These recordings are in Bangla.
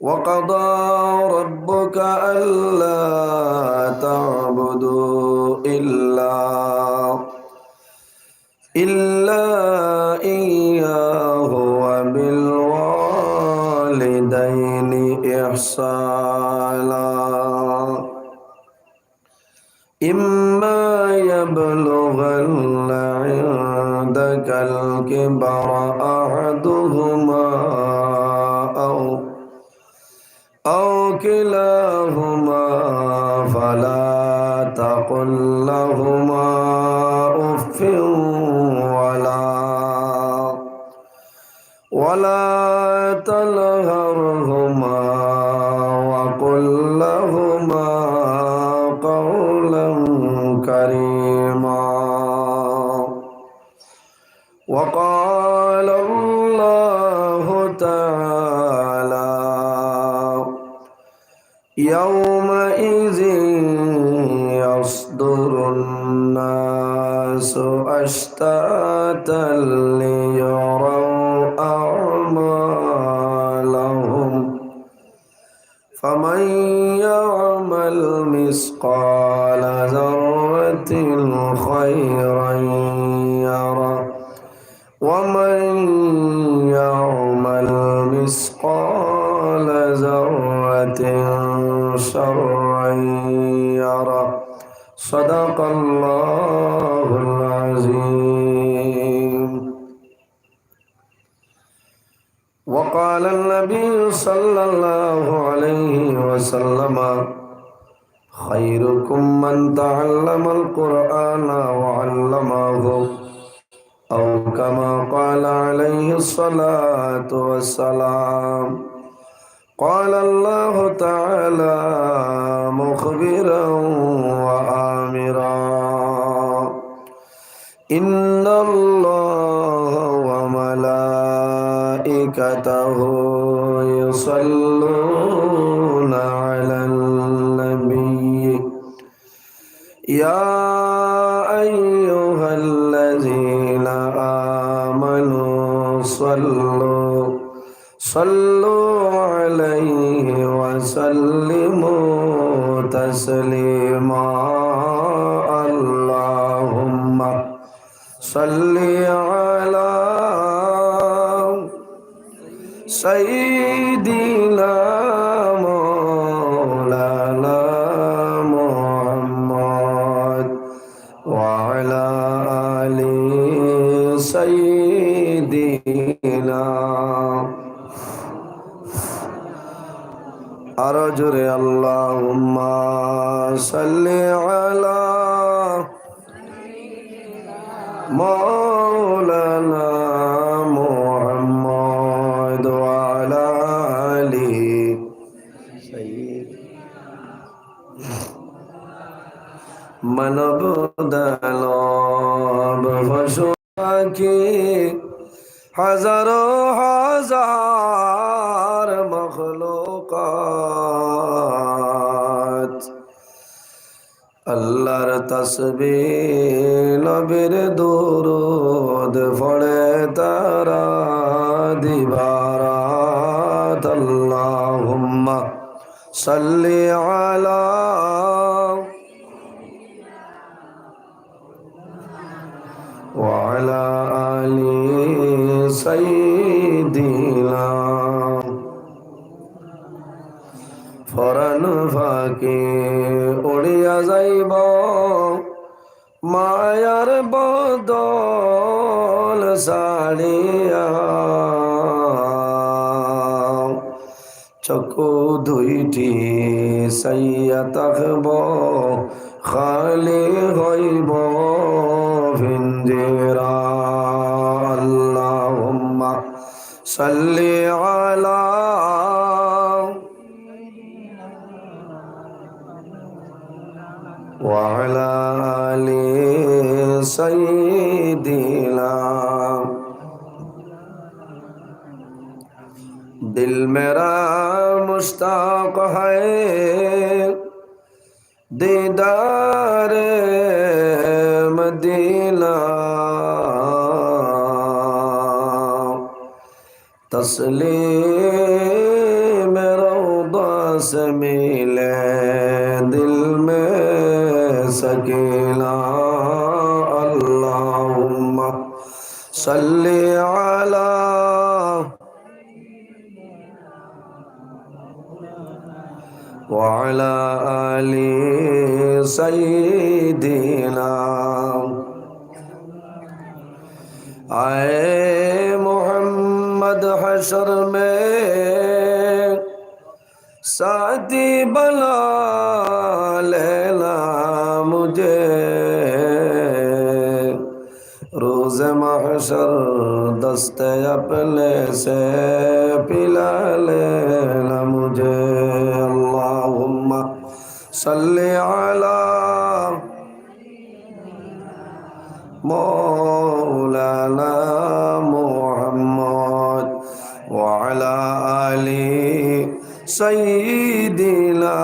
وقضى ربك ألا تعبدوا إلا إلا إياه وبالوالدين إحسانا. إما يبلغن عندك الكبر أحدهما يومئذ يصدر الناس أشتاتا الله صلوا صلوا عليه وسلموا تسليما اللهم صل صل على مولانا محمد وعلى آله من بدل بفشوكي حزرات তসবি নবীর দৌরদ ফড়ে তারা দিবারাত। আল্লাহুম্মা সাল্লি আলা সাড়িয়া চকু দুইটি সাইয়া থাকব খালি হইব ভিন্দিরা। আল্লাহ সাল্লি مشتاق ہے دیدار مدینہ تسلیم روضہ سے ملے دل میں سکیلا اللہم صلی وعلى آل سيدنا آئے محمد حشر میں ساتھی بلا لینا مجھے روز محشر دستے اپنے سے پلا لینا صل على مولانا محمد وعلى آل سيدنا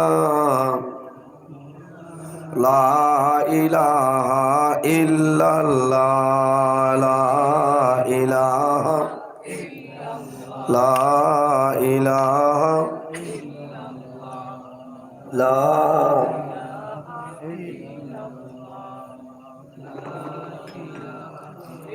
لا إله إلا الله لا إله لا إله لا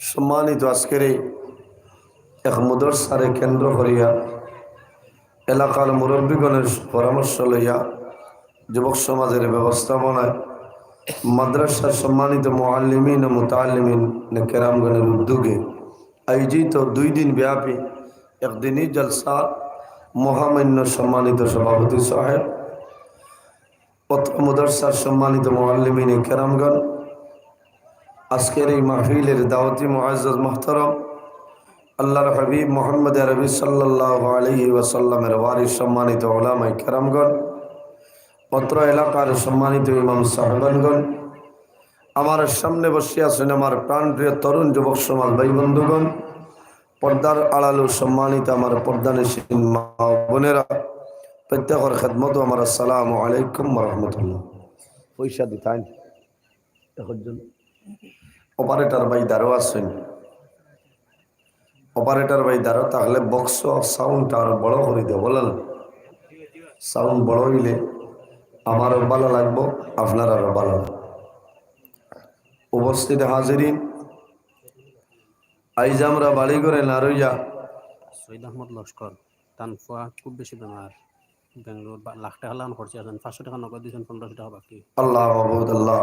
সম্মানিত আজকের এই এক মুদরসারে কেন্দ্র করিয়া এলাকার মুরব্বীগণের পরামর্শ লইয়া যুবক সমাজের ব্যবস্থাপনায় মাদ্রাসার সম্মানিত মোয়াল্লিমিন ও মুতাল্লিমিন কেরামগণের উদ্যোগে আয়োজিত দুই দিন ব্যাপী একদিনই জলসা মহামান্য সম্মানিত সভাপতি সাহেব, পত্র মুদরসার সম্মানিত মোয়াল্লিমিন কেরামগণ আজকের এই মাহফিলের দাওয়াতি মুআজ্জাজ মোহতরম, আল্লাহর হাবিব মোহাম্মদ রবি সাল্লাহ আলহি ওয়াসাল্লামের ওয়ারিস সম্মানিত ওলামাই কেরামগণ পত্র এলাকার সম্মানিত ইমাম সাহেবানগণ আমার সামনে বসে আছেন আমার প্রাণপ্রিয় তরুণ যুবক সমাজ ভাই বন্ধুগণ, পর্দার আড়ালু সম্মানিত আমার পর্দানিসীন মা বোনেরা, প্রত্যেকের খেদমত আমার আসসালামু আলাইকুম রহমতুল্লাহ। পয়সা দিতাই এখন জন্য অপারেটর ভাই দ্বারও আছেন। অপারেটর ভাই দ্বারও তাহলে বক্স সাউন্ড আর বড় করে দেব বলেন। সাউন্ড বড় হইলে আমারও ভালো লাগবো আপনার আরও ভালো উপস্থিত হাজিরিন আইজ আমরা বাড়ি করে নারইয়া সৈয়দ আহমদ লস্কর তানফুয়া খুব বেশি বেমার। বেঙ্গলোর লাখ টাকা লান খরচে আছেন পাঁচশো টাকা নগদ দিয়েছেন পনেরোশো টাকা বাকি। আল্লাহ আল্লাহ।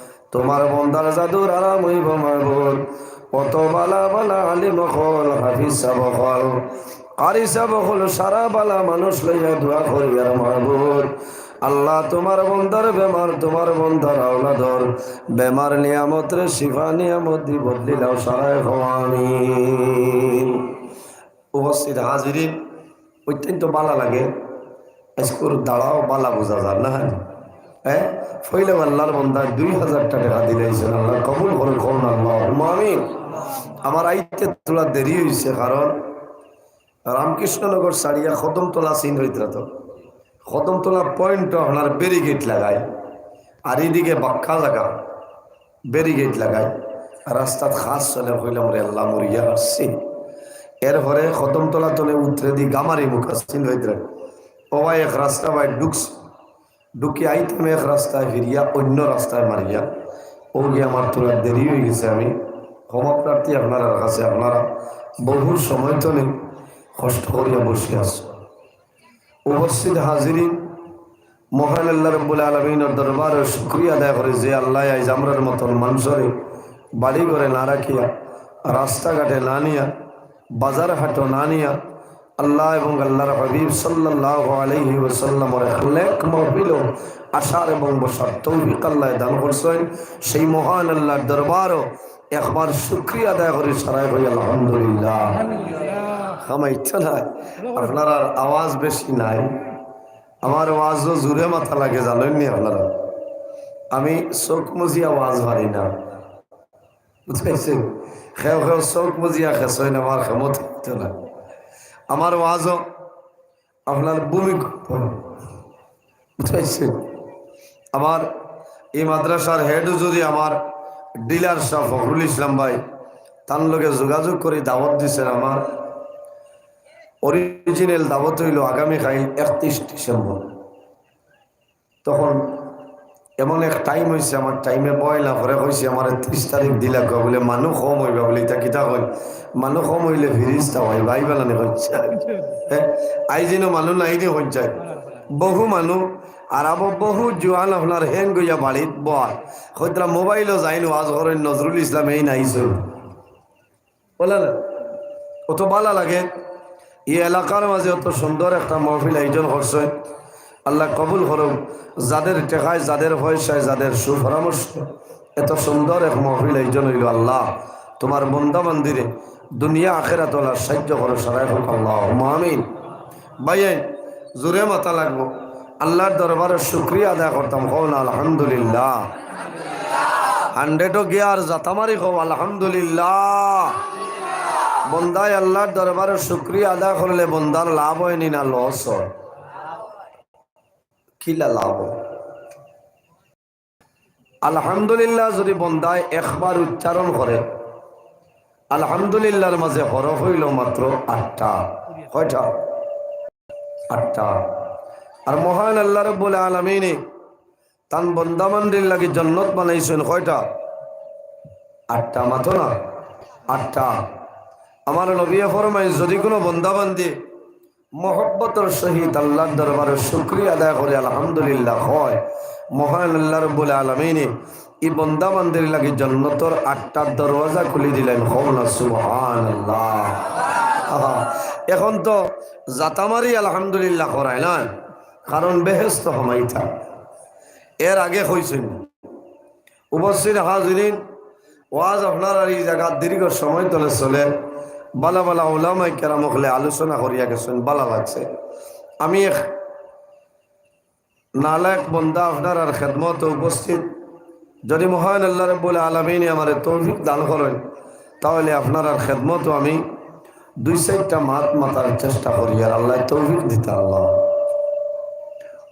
তোমার বন্দার জাদুর আরাম হইব মাহবুব কত বালা বালা আলিম হল, হাফিজ সাব হল। কারি সাব হল, সারা বালা মানুষ লইয়া দোয়া করিয়ার মাহবুব আল্লাহ তোমার বন্দার বেমার, তোমার বন্দার আওলাদর। বেমার নিয়ামত রে শিফা নিয়ামত দি বদলি বদলিলাও সারায় হওয়ানি উপস্থিত হাজিরিন, অত্যন্ত বালা লাগে। আজকুর দাঁড়াও, বালা বোঝা যার না? হ্যাঁ? ফইলে আল্লাহর বন্দার দুই হাজার টাকা দিলেছেন আল্লাহ কবুল করেন, করুন আল্লাহ। আমি আমার আইতে তোলা দেরি হয়েছে কারণ রামকৃষ্ণনগর সারিয়া খদমতলা সিন হইতে তো। খদমতলা পয়েন্ট আপনার ব্যারিগেট লাগায়, আর এইদিকে বাক্কা লাগা ব্যারিগেট লাগায়। রাস্তাত খাস চলে হইলাম রে আল্লাহ, মরিয়া আসছি। এরপরে খতমতলা তলে উতরে দি গামারি মুখ আসছিল হইতে ওবাই এক রাস্তা বাই ঢুকস ঢুকি আইতাম এক রাস্তায় ফিরিয়া, অন্য রাস্তায় মারিয়া। ও গিয়ে আমার তোলার দেরি হয়ে গেছে আমি। ক্ষমা প্রার্থী আপনারা কাছে, আপনারা বহু সময় তো নেই কষ্ট করিয়া বসে আস উপস্থিত হাজিরিন, মহান আল্লাহ রব্বুল আলমিনের দরবার শুক্রিয়া আদায় করে যে আল্লাহ আইজ আমরার মতন মানুষরে বাড়ি ঘরে না রাখিয়া, রাস্তাঘাটে না নিয়া বাজার হাটো না নিয়া আল্লাহ এবং আল্লাহর হাবিব সাল্লাহ আলহি ওসাল্লামর লেখ মহবিল আশার এবং বসার তৌফিক আল্লাহ দান করছেন। সেই মহান আল্লাহর দরবারও একবার শুক্রিয়া আদায় করে, সারাই হই আলহামদুলিল্লাহ। আমার ইচ্ছা নাই আপনার আওয়াজ বেশি নাই। আমার আওয়াজও জোরে মাথা লাগে জানেননি আপনারা? আমি চোখ মুজিয়া আওয়াজ না। বুঝাইছেন খেও খেও চোখ মুজিয়া খেসইন আমার ক্ষমতা আমার ওয়াজও আপনার ভূমিকম্প আমার এই মাদ্রাসার হেড যদি আমার ডিলার শাহ ফখরুল ইসলাম ভাই, তার লগে যোগাযোগ করে দাওয়াত দিচ্ছেন আমার। অরিজিনাল দাওয়াত হইল আগামীকাল একত্রিশ ডিসেম্বর। তখন এমন এক টাইম হয়েছে আমার টাইমে বয়লা করে কইছে, আমার ত্রিশ তারিখ দিলা কয় বলে মানুষ কম হইবা, বলে, এটা কিতা কই মানুষ কম হইলে ফিরিজটা হয়, ভাই বেলানি হচ্ছে আই যেন মানুষ নাই দিয়ে হচ্ছে বহু মানুষ আর আবো বহু জোয়ান আপনার হেন গইয়া বাড়িত বয়। হয়তো মোবাইলও যাইনো, আজ করেন নজরুল ইসলাম এই নাইছিল বলে না কত ভালো লাগে? এই এলাকার মাঝে অত সুন্দর একটা মহফিল আয়োজন করছে। আল্লাহ কবুল করুক। যাদের টেকায়, যাদের পয়সায়, যাদের সুপরামর্শ। এত সুন্দর এক মহফিল আয়োজন হইল আল্লাহ। তোমার বন্দা মন্দিরে দুনিয়া আখেরা তোলার সাহায্য করো, সারাই হোক আল্লাহ। আমিন। ভাইয়েন জোরে মাথা লাগবো। আল্লাহর দরবারে শুক্রিয়া আদায় করতাম। হন আলহামদুলিল্লাহ। হান্ড্রেডও গিয়ার জাতামারি হো আলহামদুলিল্লাহ। বন্দায় আল্লাহর দরবারে শুক্রিয়া আদায় করলে বন্দার লাভ হয়নি না, লস হয়। কিলা লাভ? আলহামদুলিল্লাহ, যদি বন্দায় একবার উচ্চারণ করে, আলহামদুলিল্লাহর মাঝে হরফ হইল মাত্র আটটা, কয়টা? আটটা। আর মহান আল্লাহ রব্বুল আলমিনে তান বন্দামান্ডির লাগে জন্নত বানাইছেন কয়টা? আটটা মাত্র না? আটটা। আমার নবিয়া ফরমাই যদি কোনো বন্দাবান্দি মহব্বতর সহিত আল্লাহর দরবারে শুক্রিয়া আদায় করে আলহামদুলিল্লাহ হয়। মহান আল্লাহ রব্বুল আলমিনে এই বন্দাবান্দির লাগে জন্নতর আটটা দরওয়াজা খুলে দিলেন। আল্লাহ এখন তো জাতামারি আলহামদুলিল্লাহ করায় না, কারণ বেহেস্ত হমাইতা এর আগে হয়েছেন উপস্থিত হাজিরিন। ওয়াজ আপনার আর এই জায়গা দীর্ঘ সময় ধরে চলে। বালা বালা ওলামাই কেরামকলে আলোচনা করিয়া গেছেন, বালা লাগছে। আমি নালায়ক বন্দা আপনার আর খেদমত উপস্থিত। যদি মহান আল্লাহ রব্বুল আলমিনে আমার তৌফিক দান করেন, তাহলে আপনার আর খেদমত আমি দুই চারটা মাত মাতার চেষ্টা করি আর আল্লাহ তৌফিক দিতে আল্লাহ।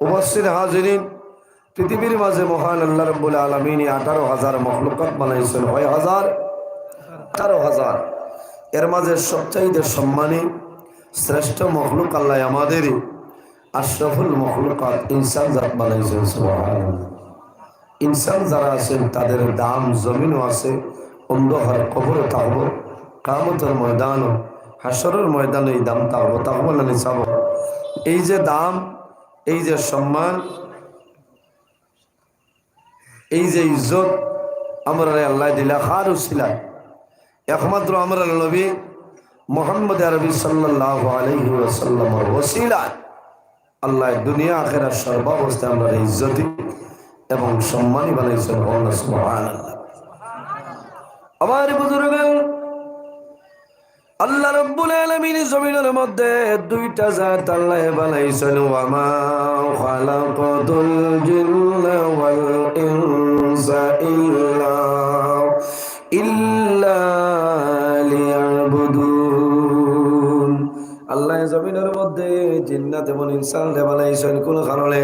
উপস্থিত হাজিরিন, পৃথিবীর মাঝে মহান আল্লাহ রব্বুল আলমিনী আঠারো হাজার মখলুকাত বানাইছেন। ছয় হাজার? আঠারো হাজার। এর মাঝে সবচাইতে সম্মানী, শ্রেষ্ঠ মখলুক আল্লাহ আমাদেরই, আশরফুল মখলুকাত ইনসান জাত বানাইছেন ইনসান যারা আছেন, তাদের দাম, জমিনও আছে, অন্ধকার কবরও থাকব কামতের ময়দানও, হাসরের ময়দানে এই দাম থাকব থাকব না নিচাব এই যে দাম, এই যে সম্মান, এই যে ইজ্জত, আমরা আল্লাহ দিলা খার উসিলা একমাত্র আমরা নবী মোহাম্মদ আরবি সাল্লাহ আলহি ওসাল্লামর ওসিলা আল্লাহ দুনিয়া আখেরা সর্বাবস্থায় আমরা ইজ্জতি এবং সম্মানী বানাইছেন আমার বুজুর্গ আল্লাহ রব্বুল জমিনের মধ্যে দুইটা জাত আল্লাহ বানাইছেন। ওয়ামা খালাকাতুল জিন্না ওয়াল ইনসা ইল্লা আল্লাহ জমিনের মধ্যে জিন্নাত এবং ইনসান বানাইছেন, কোন কারণে?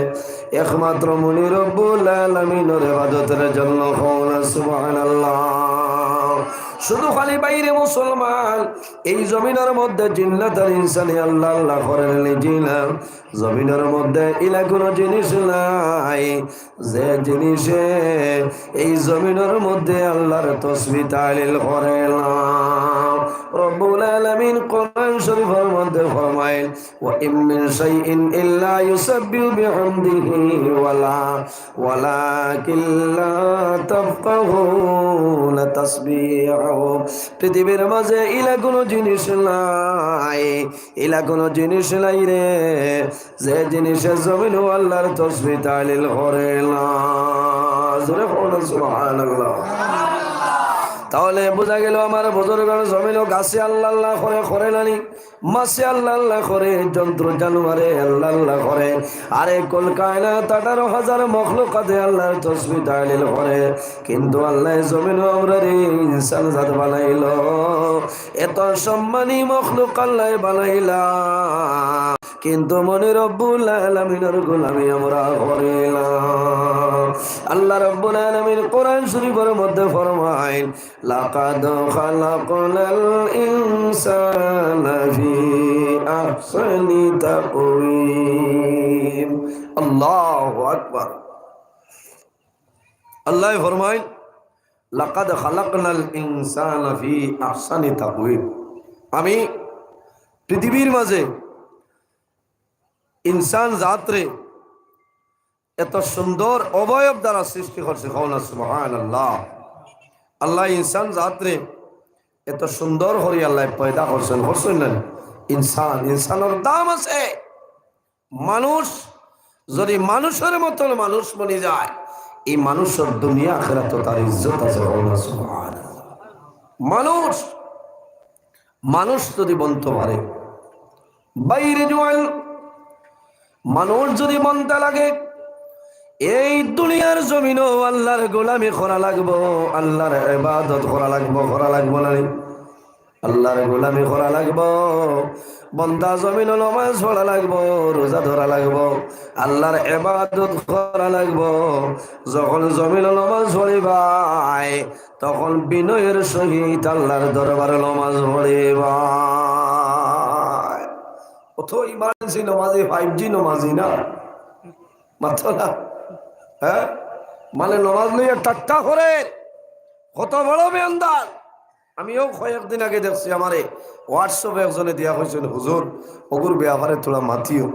একমাত্র মুনি রব্বুল আলামিনের ইবাদতের জন্য কোন সুবহানাল্লাহ। শুধু খালি বাইরে মুসলমান। এই জমিনের মধ্যে জিন্নাত আর ইনসানি আল্লাহ আল্লাহ করেন জিনা। জমিনের মধ্যে ইলা কোনো জিনিস নাই। যে জিনিসে এই জমিনের মধ্যে আল্লাহর তসবি তালিল করে রব্বুল আলামিন কোরআন শরীফের মধ্যে ফরমায়েন ওয়া ইম মিন শাইইন ইল্লা ইউসাব্বিহু বিহামদিহি ওয়ালা, ওয়ালাকিন লা তাফকাহুনা তাসবিহু পৃথিবীর মাঝে ইলা কোনো জিনিস নাই, ইলা কোনো জিনিস নাই রে। যে জিনিসের জমিন আল্লাহর তসবিহ তালিল করে না। জোরে সুবহানাল্লাহ। তাহলে বোঝা গেল আমার বুজুর্গের জমিন গাছে আল্লাহ করে করে নানি। মাসে আল্লাহ করে, যন্ত্র জানুয়ারে আল্লাহ করে। আরে কলকায়না তাটারো হাজার মখলুকাতে আল্লাহর তসবি তালিল করে। কিন্তু আল্লাহ জমিন আমরা রে ইনসান জাত বানাইল। এত সম্মানী মখলুক আল্লাহ বানাইলা। কিন্তু মনে রব্বুল আলামিনের গোলামি আমরা করিলাম আল্লাহ রব্বুল আলামিন কোরআন শরীফের মধ্যে ফরমাইন লাকাদ খালাকনাল ইনসানা ফি আহসানি তাকওয়িম। আল্লাহু আকবার। আল্লাহ ফরমাইন লাকাদ খালাকনাল ইনসানা ফি আহসানি তাকওয়িম। আমি পৃথিবীর মাঝে ইনসান জাতরে এত সুন্দর অবয়ব দ্বারা সৃষ্টি করছে আল্লাহ আল্লাহ ইনসান জাতরে এত সুন্দর হরি আল্লাহ পয়দা করছেন করছেন ইনসান, ইনসানের দাম আছে। মানুষ, যদি মানুষের মতন মানুষ বনি যায়, এই মানুষের দুনিয়া আখেরা তো তার ইজ্জত আছে মানুষ মানুষ যদি বলতে পারে, বাইরে জোয়াল মানুষ যদি মনটা লাগে, এই দুনিয়ার জমিনও আল্লাহর গোলামি করা লাগবো, আল্লাহর ইবাদত করা লাগবো করা লাগবো না আল্লাহর গোলামি করা লাগবো, বন্দা জমিন নমাজ পড়া লাগবো, রোজা ধরা লাগবো, আল্লাহর এবাদত করা লাগবো। যখন জমিন নমাজ পড়িবাই তখন বিনয়ের সহিত আল্লাহর দরবারে নমাজ পড়িবাই কত ইমার্জেন্সি নমাজি ফাইভ জি নমাজি না। মাত্র না? হ্যাঁ? মানে নমাজ লইয়া টাট্টা করে। কত বড় বেন্দার আমিও কয়েকদিন আগে দেখছি আমারে। হোয়াটসঅ্যাপে একজনে দিয়া হয়েছিল হুজুর, অগুর ব্যাপারে তোলা মাতিও।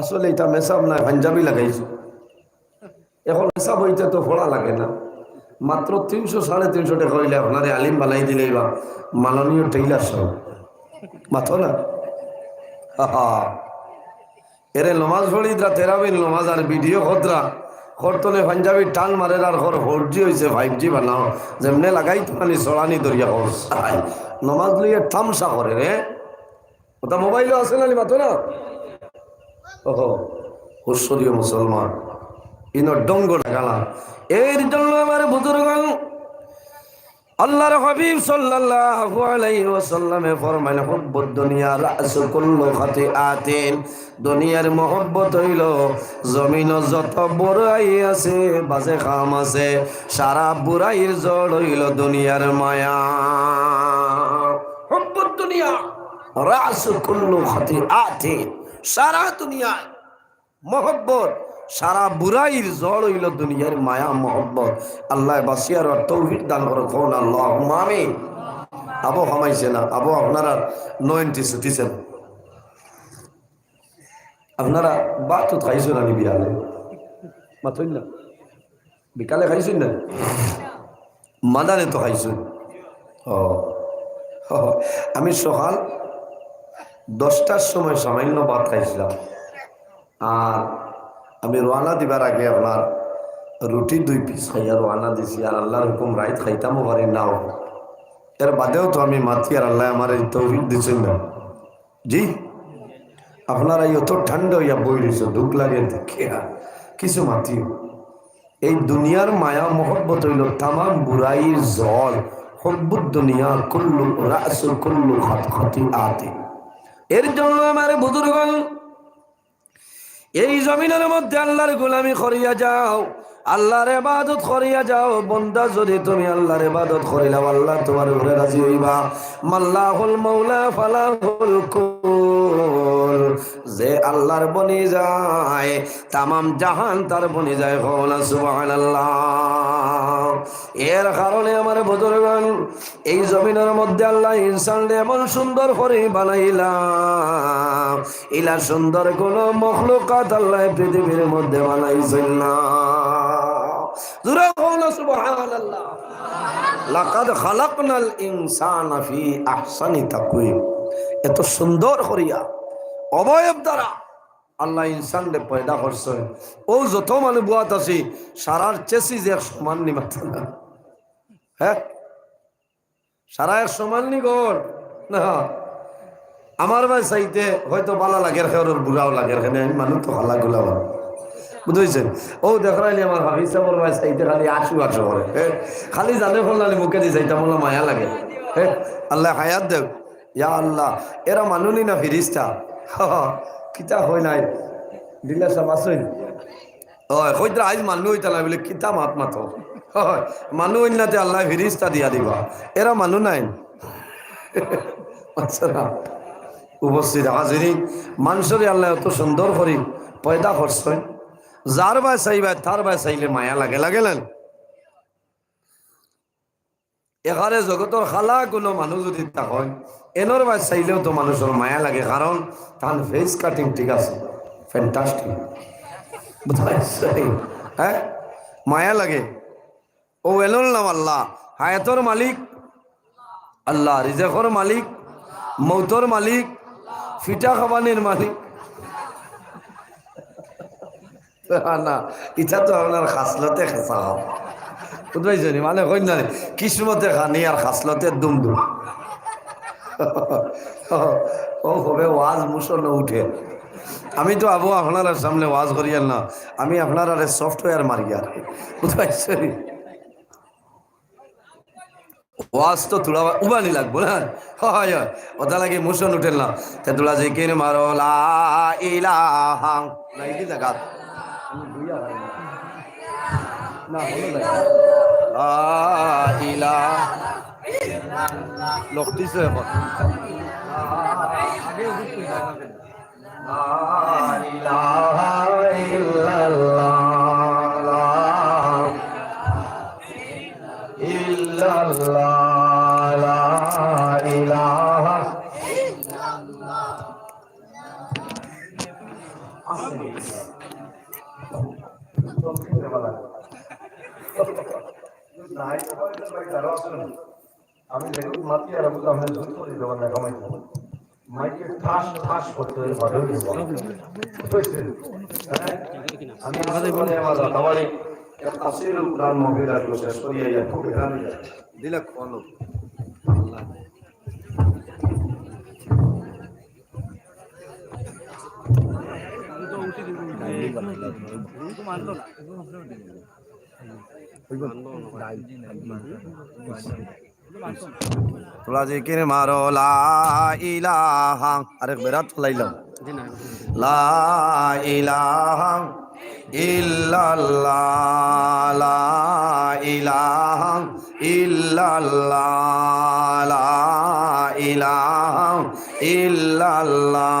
আসলে এটা মেসাব না, পাঞ্জাবি লাগাইছি। এখন মেসাব হইতে তো ফোড়া লাগে না। মাত্র তিনশো সাড়ে তিনশো টাকা হইলে আপনারে আলিম বালাই দিলেই বা মাননীয় টেইলার সব মাথো না? এরে নমাজ পড়িদরা তেরাবিন নমাজ আর ভিডিও খদরা খরতনে পাঞ্জাবি টান মারে আর ঘর ফোর জি হয়েছে ফাইভ জি বানাও। যেমনে লাগাই তোমানি চড়ানি দরিয়া করছাই নমাজ লইয়া থামসা করে রে। ওটা মোবাইলও আছে না মাতো না ওহো হুসরীয় মুসলমান। ইনো ডঙ্গ ডাকালা এর জন্য আমার বুজুর্গ আল্লাহর হাবিব সাল্লাল্লাহু আলাইহি ওয়াসাল্লামে ফরমান হুব্বুদ দুনিয়া রাসু কুল্লু খাতিআতিন দুনিয়ার মহব্বত হইল জমিন যত বুড়াই আছে, বাজে খাম আছে, সারা বুড়াইর জড় হইল দুনিয়ার মায়া। হুব্বুদ দুনিয়া রাসু কুল্লু খাতিআতিন সারা দুনিয়ায় মহব্বত সারা বুড়াইর জড় হইল দুনিয়ার মায়া মহব্বত। আল্লাহ বাসিয়ার তৌহিদ দান করে কোন আল্লাহ মামি আবো হামাইছে না। আবো আপনারা নয়নটি ছুটিছেন। আপনারা বাত খাইছেন আমি বিয়ালে মাথইন না? বিকালে খাইছেন না? মাদানে তো খাইছেন। ও, আমি সকাল দশটার সময় সামান্য ভাত খাইছিলাম। আর আমি রোয়ানা দিবার আগে আপনার রুটি দুই পিস খাইয়া রোয়ানা দিছি, আর আল্লাহর হুকুম রাইত খাইতামও পারি নাও। এর বাদেও তো আমি মাতি, আর আল্লাহ আমার এই তৌফিক দিচ্ছেন না। জি? আপনারা অত ঠান্ডা হইয়া বই রয়েছে দুঃখ লাগে দেখে কিছু মাতিও এই দুনিয়ার মায়া, মহব্বত হইল তামাম বুড়াইর জল। হব্বুদ দুনিয়া কুল্লু রাসুল কুল্লু খাত খাতি আতে। এর জন্য আমার বুজুর্গণ এই জমিনের মধ্যে আল্লাহর গোলামি করিয়া যাও। আল্লাহর ইবাদত করিয়া যাও। বন্দা, যদি তুমি আল্লাহর ইবাদত করিলাও আল্লাহ তোমার উপরে রাজি হইবা। মাল্লাহুল মাওলা ফালাহুল কুল। যে আল্লাহর বনি যায়, তামাম জাহান তার বনি যায় হল সুবহানাল্লাহ। এর কারণে আমার বুজুর্গান, এই জমিনের মধ্যে আল্লাহ ইনসান এমন সুন্দর করে বানাইলাম। ইলা সুন্দর কোন মখলুকাত আল্লাহ পৃথিবীর মধ্যে বানাইছেন না। সুবহানাল্লাহ। লাকাদ খালাকনাল ইনসানা ফি আহসানি তাকওয়িম। এত সুন্দর অবয়ব দ্বারা আল্লাহ পয়দা করছে ও যত মানুষ বুয়াত আছি, সারার সমান নি মাত্র না। হ্যাঁ? সারা এক সমান নি গর? না। আমার ভাই চাইতে হয়তো বালা লাগে খেয়ে, ওর বুড়াও লাগে আমি মানুষ তো হাল্লা গুলা বুঝেছেন? ও দেখরাইলি আমার হাফিজ সাহেবের ভাই চাইতে খালি আশু আশু করে খালি জানে ফলালি মুখে দিয়ে চাইতে বলল মায়া লাগে হ্যাঁ আল্লাহ হায়াত দেব ইয়া আল্লাহ, এরা মানুনি না ফিরিস্তা। কিতা হয় নাই? দিলা সব আসুন হয় হইতে আজ মানুষ হইতে বলে, কিতা মাত মাত। হয় মানুষ অন্যতে আল্লাহ ফিরিস্তা দিয়া দিবা। এরা মানুষ নাই। আচ্ছা উপস্থিত হাজিরি। মানুষের আল্লাহ এত সুন্দর করি, পয়দা করছেন যার বাই চাইবা তার বাই চাইলে মায়া লাগে লাগে লাগেলেন এখানে জগতের খালা কোনো মানুষ যদি তা হয় এনর বাই চাইলেও তো মানুষের মায়া লাগে কারণ তার ফেস কাটিং ঠিক আছে। ফ্যান্টাস্টিক হ্যাঁ মায়া লাগে। ও এলন নাম আল্লাহ। হায়াতর মালিক। আল্লাহ রিজেকর মালিক। মৌতর মালিক। ফিটা খাবানির মালিক। না। ইটা তো আপনার খাসলতে খেসা হও বুঝবাইছেন মানে কই না কিসমতে খানি আর খাসলতে দুম দুম ও হবে, ওয়াজ মুসল উঠে। আমি তো আবু আপনার সামনে ওয়াজ করিয়াল না, আমি আপনার আরে সফটওয়্যার মারি আর বুঝবাইছেন? ওয়াজ তো তোলা উবানি লাগবো, না? হয় হয় ওটা লাগে মুসন উঠেল না। তে তোলা যে কিনে মারো, লা ইলাহা না এই জায়গা না হলো না। লা ইলাহা লকটিছে আমি দেখুন মাতি আর বুঝলাম আমি জোর করে দেবো না কমাই দেবো মাইকে ঠাস ঠাস করতে হবে ভালো বুঝছেন? হ্যাঁ? আমি আমাদের বলে আমার আমার তাফসীরুল কুরআন মহিলা তো করিয়া ইয়া খুব এখানে দিলা কোন আল্লাহ তোলা কিনে মারো, লা ইলাহা। আরেক বেরাত লাইলাম। জি না লা ইলাহা ইল্লাল্লাহ, লা ইলাহা ইল্লাল্লাহ, লা ইল্লাল্লাহ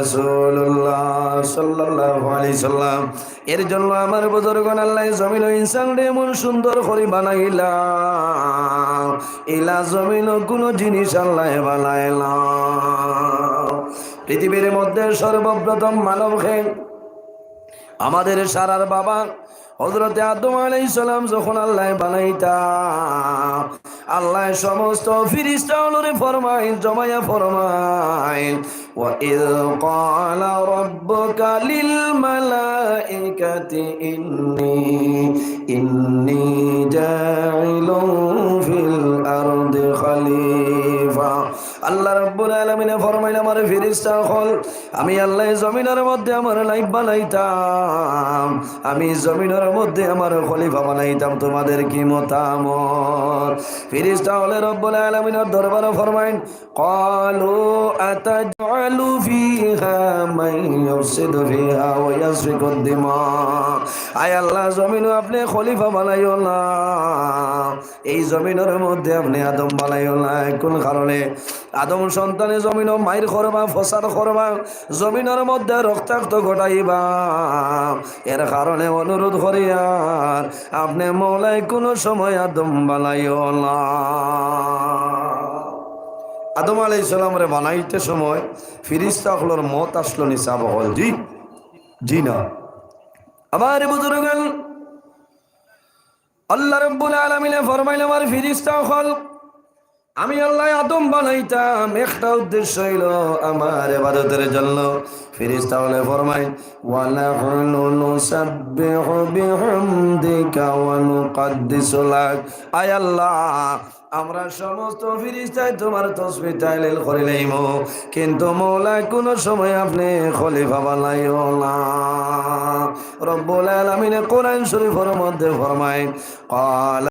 রাসূলুল্লাহ সাল্লাল্লাহু আলাইহি সাল্লাম। এর জন্য আমার বুজুর্গন আল্লাহ জমিন ইনসান এমন সুন্দর করে বানাইলা ইলা জমিন কোন জিনিস আল্লাহ বানাইলা পৃথিবীর মধ্যে সর্বপ্রথম মানব খেয়ে আমাদের সারার বাবা হজরতে আদম আলাই সালাম যখন আল্লাহ বানাইতা, আল্লাহ সমস্ত ফিরিস্তাউলরে ফরমাই জমায়া ফরমাই وإذ قال ربك للملائكة إني إني جاعل في الأرض خليفة الله আলমিনে ফরমাইল, আমার ফিরিস্তা হল, আমি আল্লাহ জমিনের মধ্যে আমার লাইফ বানাইতাম, আমি জমিনের মধ্যে আমার খলিফা বানাইতাম, তোমাদের কি মতাম ফিরিস্তা হলে রব্বুল আলমিনের দরবার ফরমাইন, কলো আতা জলু ফিহা মাই ইউসিদ ফিহা ওয়া ইয়াসফিকু আয় আল্লাহ, জমিন আপনি খলিফা বানাইও না, এই জমিনের মধ্যে আপনি আদম বানাইও না। কোন কারণে? আদম সন্তানে জমিন মায়ের করবা ফসাদ করবা জমিনের মধ্যে রক্তাক্ত ঘটাইবা। এর কারণে অনুরোধ করিয়ার আপনি মৌলাই কোনো সময় আদম বানাইও না। আদম আলাই সালামরে বানাইতে সময় ফিরিস্তা হলোর মত আসলো নিসাব হল জি জি না। আমার বুজুর্গ আল্লাহ রব্বুল আলমিনে ফরমাইল আমার ফিরিস্তা হল আমি আল্লাহ আদম বানাইতাম, একটা উদ্দেশ্য হইল আমার এবাদতের জন্য। ফিরিস ফরমাই ওয়ালা হনু বিহামদিকা ওয়া নুকাদ্দিসু লাক। আয় আল্লাহ, আমরা সমস্ত ফিরিস্তায় তোমার তসবি তাইলেল করে লইব কিন্তু মৌলায় কোন সময় আপনি খলিফা বানাইও না। রব্বুল আলামিন কোরআন শরীফের মধ্যে ফরমায়